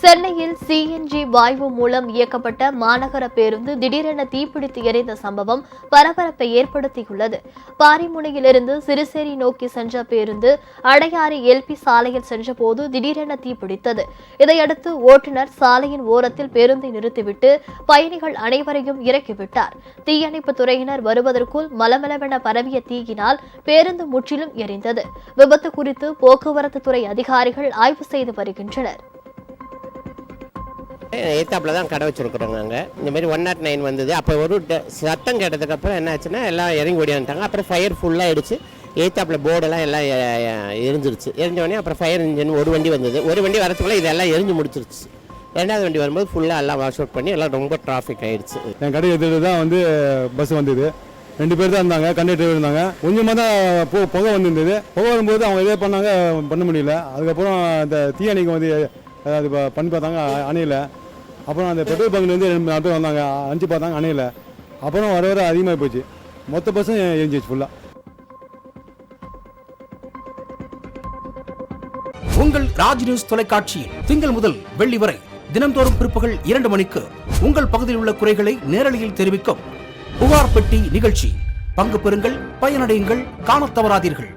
சென்னையில் சிஎன்ஜி வாயு மூலம் இயக்கப்பட்ட மாநகர பேருந்து திடீரென தீப்பிடித்து எரிந்த சம்பவம் பரபரப்பை ஏற்படுத்தியுள்ளது. பாரிமுனையிலிருந்து சிறுசேரி நோக்கி சென்ற பேருந்து அடையாறு எல்பி சாலையில் சென்றபோது திடீரென தீப்பிடித்தது. இதையடுத்து ஓட்டுநர் சாலையின் ஓரத்தில் பேருந்தை நிறுத்திவிட்டு பயணிகள் அனைவரையும் இறக்கிவிட்டார். தீயணைப்பு துறையினர் வருவதற்குள் மலமளவென பரவிய தீயினால் பேருந்து முற்றிலும் எரிந்தது. விபத்து குறித்து போக்குவரத்து துறை அதிகாரிகள் ஆய்வு செய்து வருகின்றனர். ஏத்தாப்பில் தான் கடை வச்சுருக்குறோங்க அங்கே. இந்த மாதிரி ஒன் நாட் நைன் வந்தது. அப்போ ஒரு சத்தம் கேட்டதுக்கப்புறம் என்ன ஆச்சுன்னா எல்லாம் இறங்கி ஓடியாந்துட்டாங்க. அப்புறம் ஃபயர் ஃபுல்லாக ஆகிடுச்சு ஏத்தாப்பில் போர்டெல்லாம் எல்லாம் எரிஞ்சிருச்சு. எரிஞ்சோடனே அப்புறம் ஃபயர் இன்ஜின் ஒரு வண்டி வந்தது. ஒரு வண்டி வரத்துக்குள்ளே இதெல்லாம் எரிஞ்சு முடிச்சிருச்சு. ரெண்டாவது வண்டி வரும்போது ஃபுல்லாக எல்லாம் வாஷ் அவுட் பண்ணி எல்லாம் ரொம்ப டிராஃபிக் ஆயிடுச்சு. என் கடை எதிர்த்து தான் வந்து பஸ் வந்தது. ரெண்டு பேர் தான் இருந்தாங்க கண்டக்டர் இருந்தாங்க. கொஞ்சமாக தான் பு புகை வந்திருந்தது. புகை வரும்போது அவங்க இதே பண்ணாங்க பண்ண முடியல. அதுக்கப்புறம் இந்த தீயணைக்கு வந்து அது பண்ணி பார்த்தாங்க அணையில். அப்புறம் அந்த பெட்ரோல் பங்க்லேருந்து ரெண்டு நாலு பேர் வந்தாங்க. அஞ்சு பார்த்தாங்க அணையில். அப்புறம் வர வர அதிகமாக போச்சு. மொத்த பஸ்ஸும் எரிஞ்சிச்சு ஃபுல்லாக உங்கள் ராஜ் நியூஸ் தொலைக்காட்சியில் திங்கள் முதல் வெள்ளி வரை தினம்தோறும் பிற்பகல் இரண்டு மணிக்கு உங்கள் பகுதியில் உள்ள குறைகளை நேரலையில் தெரிவிக்கும் புகார் பெட்டி நிகழ்ச்சி. பங்கு பெறுங்கள் பயனடையுங்கள் காணத் தவறாதீர்கள்.